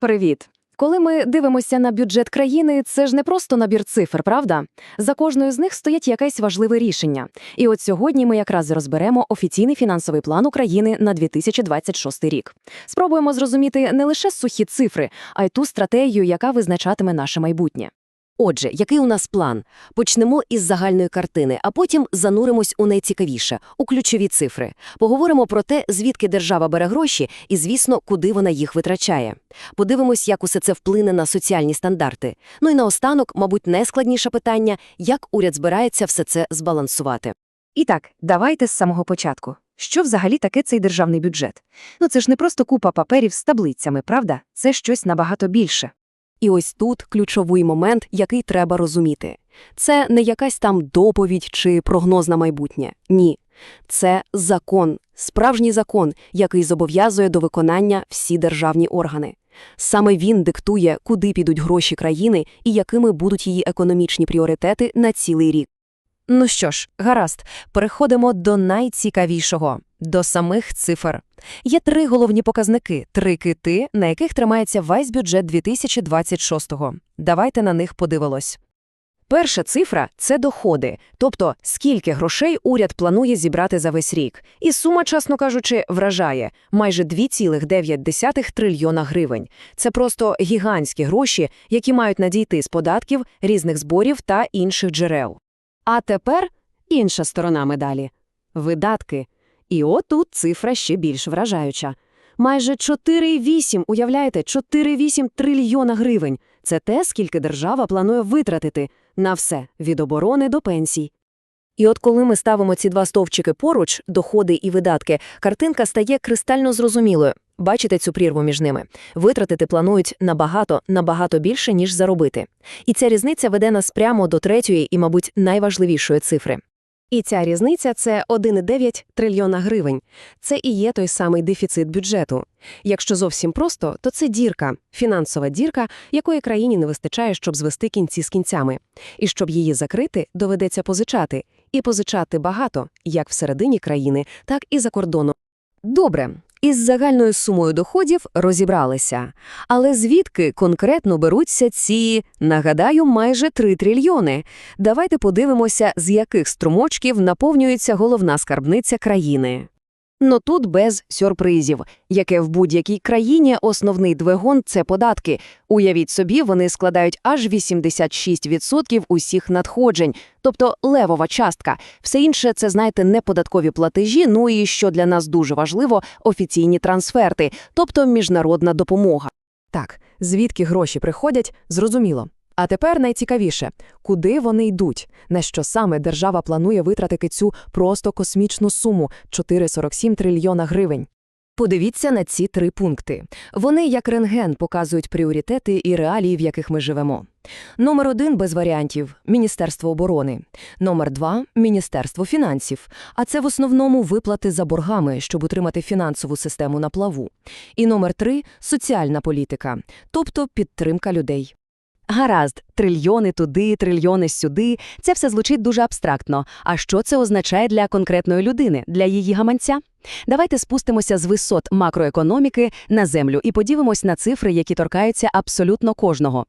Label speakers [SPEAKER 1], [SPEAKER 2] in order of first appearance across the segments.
[SPEAKER 1] Привіт. Коли ми дивимося на бюджет країни, це ж не просто набір цифр, правда? За кожною з них стоять якесь важливе рішення. І от сьогодні ми якраз розберемо офіційний фінансовий план України на 2026 рік. Спробуємо зрозуміти не лише сухі цифри, а й ту стратегію, яка визначатиме наше майбутнє.
[SPEAKER 2] Отже, який у нас план? Почнемо із загальної картини, а потім зануримось у найцікавіше – у ключові цифри. Поговоримо про те, звідки держава бере гроші і, звісно, куди вона їх витрачає. Подивимось, як усе це вплине на соціальні стандарти. Ну і наостанок, мабуть, найскладніше питання – як уряд збирається все це збалансувати.
[SPEAKER 1] І так, давайте з самого початку. Що взагалі таке цей державний бюджет? Ну це ж не просто купа паперів з таблицями, правда? Це щось набагато більше.
[SPEAKER 2] І ось тут ключовий момент, який треба розуміти. Це не якась там доповідь чи прогноз на майбутнє. Ні. Це закон, справжній закон, який зобов'язує до виконання всі державні органи. Саме він диктує, куди підуть гроші країни і якими будуть її економічні пріоритети на цілий рік.
[SPEAKER 1] Ну що ж, гаразд, переходимо до найцікавішого до самих цифр. Є три головні показники, три кити, на яких тримається весь бюджет 2026-го. Давайте на них подивимось. Перша цифра це доходи, тобто скільки грошей уряд планує зібрати за весь рік. І сума, чесно кажучи, вражає майже 2,9 трильйона гривень. Це просто гігантські гроші, які мають надійти з податків, різних зборів та інших джерел. А тепер інша сторона медалі – видатки. І отут цифра ще більш вражаюча. Майже 4,8, уявляєте, 4,8 трильйона гривень. Це те, скільки держава планує витратити на все, від оборони до пенсій. І от коли ми ставимо ці два стовпчики поруч, доходи і видатки, картинка стає кристально зрозумілою. Бачите цю прірву між ними? Витратити планують набагато, набагато більше, ніж заробити. І ця різниця веде нас прямо до третьої і, мабуть, найважливішої цифри. І ця різниця – це 1,9 трильйона гривень. Це і є той самий дефіцит бюджету. Якщо зовсім просто, то це дірка, фінансова дірка, якої країні не вистачає, щоб звести кінці з кінцями. І щоб її закрити, доведеться позичати. І позичати багато, як всередині країни, так і за кордоном. Добре, із загальною сумою доходів розібралися. Але звідки конкретно беруться ці, нагадаю, майже 3 трильйони? Давайте подивимося, з яких струмочків наповнюється головна скарбниця країни. Но тут без сюрпризів, яке в будь-якій країні основний двигун – це податки. Уявіть собі, вони складають аж 86% усіх надходжень, тобто левова частка. Все інше – це, знаєте, неподаткові платежі, ну і, що для нас дуже важливо, офіційні трансферти, тобто міжнародна допомога. Так, звідки гроші приходять, зрозуміло. А тепер найцікавіше – куди вони йдуть, на що саме держава планує витратити цю просто космічну суму – 4,47 трильйона гривень. Подивіться на ці три пункти. Вони, як рентген, показують пріоритети і реалії, в яких ми живемо. Номер один без варіантів – Міністерство оборони. Номер два – Міністерство фінансів. А це в основному виплати за боргами, щоб утримати фінансову систему на плаву. І номер три – соціальна політика, тобто підтримка людей. Гаразд, трильйони туди, трильйони сюди – це все звучить дуже абстрактно. А що це означає для конкретної людини, для її гаманця? Давайте спустимося з висот макроекономіки на землю і подивимось на цифри, які торкаються абсолютно кожного.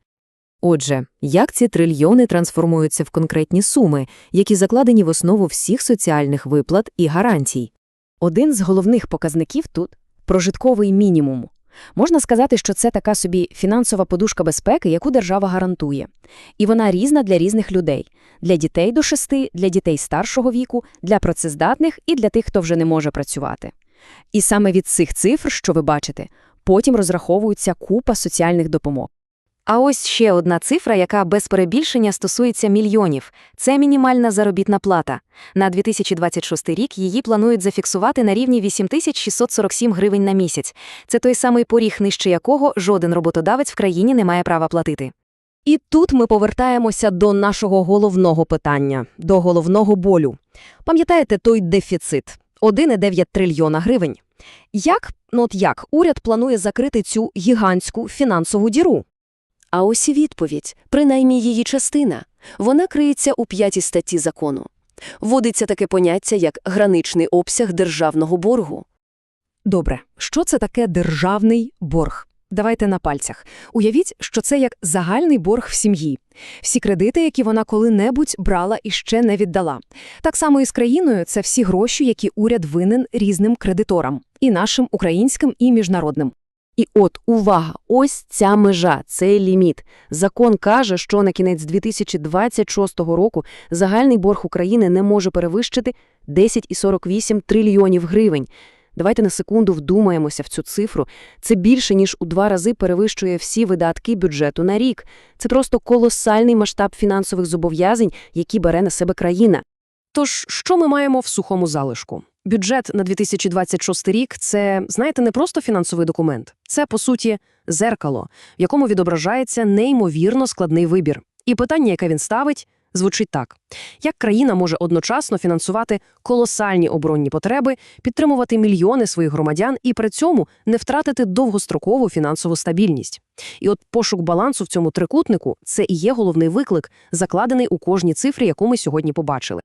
[SPEAKER 1] Отже, як ці трильйони трансформуються в конкретні суми, які закладені в основу всіх соціальних виплат і гарантій? Один з головних показників тут – прожитковий мінімум. Можна сказати, що це така собі фінансова подушка безпеки, яку держава гарантує. І вона різна для різних людей. Для дітей до 6, для дітей старшого віку, для працездатних і для тих, хто вже не може працювати. І саме від цих цифр, що ви бачите, потім розраховується купа соціальних допомог. А ось ще одна цифра, яка без перебільшення стосується мільйонів – це мінімальна заробітна плата. На 2026 рік її планують зафіксувати на рівні 8647 гривень на місяць. Це той самий поріг, нижче якого жоден роботодавець в країні не має права платити. І тут ми повертаємося до нашого головного питання, до головного болю. Пам'ятаєте той дефіцит – 1,9 трильйона гривень. Як, ну от як, уряд планує закрити цю гігантську фінансову діру? А ось і відповідь, принаймні її частина. Вона криється у п'ятій статті закону. Вводиться таке поняття, як граничний обсяг державного боргу. Добре, що це таке державний борг? Давайте на пальцях. Уявіть, що це як загальний борг в сім'ї. Всі кредити, які вона коли-небудь брала і ще не віддала. Так само і з країною – це всі гроші, які уряд винен різним кредиторам. І нашим, українським, і міжнародним.
[SPEAKER 2] І от, увага, ось ця межа, цей ліміт. Закон каже, що на кінець 2026 року загальний борг України не може перевищити 10,48 трильйонів гривень. Давайте на секунду вдумаємося в цю цифру. Це більше, ніж у два рази перевищує всі видатки бюджету на рік. Це просто колосальний масштаб фінансових зобов'язань, які бере на себе країна.
[SPEAKER 1] Тож, що ми маємо в сухому залишку? Бюджет на 2026 рік – це, знаєте, не просто фінансовий документ. Це, по суті, зеркало, в якому відображається неймовірно складний вибір. І питання, яке він ставить, звучить так. Як країна може одночасно фінансувати колосальні оборонні потреби, підтримувати мільйони своїх громадян і при цьому не втратити довгострокову фінансову стабільність? І от пошук балансу в цьому трикутнику – це і є головний виклик, закладений у кожній цифрі, яку ми сьогодні побачили.